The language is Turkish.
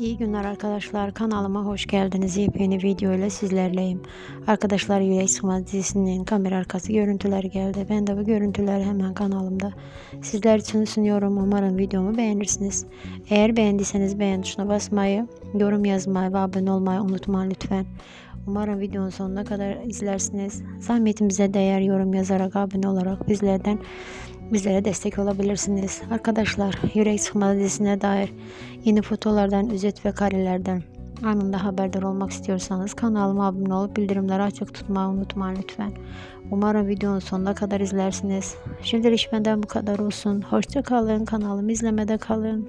İyi günler arkadaşlar. Kanalıma hoş geldiniz. Yepyeni video ile sizlerleyim. Arkadaşlar Yürek Sıkmaz dizisinin kamera arkası görüntüleri geldi. Ben de bu görüntüleri hemen kanalımda sizler için sunuyorum. Umarım videomu beğenirsiniz. Eğer beğendiyseniz beğen tuşuna basmayı, yorum yazmayı ve abone olmayı unutmayın lütfen. Umarım videonun sonuna kadar izlersiniz. Zahmetimize değer yorum yazarak abone olarak bizlerden bizlere destek olabilirsiniz. Arkadaşlar Yürek Sıkma dizisine dair yeni fotolardan, özet ve karelerden anında haberdar olmak istiyorsanız kanalıma abone olup bildirimleri açık tutmayı unutmayın lütfen. Umarım videonun sonuna kadar izlersiniz. Şimdilik benden bu kadar olsun. Hoşça kalın. Kanalımı izlemede kalın.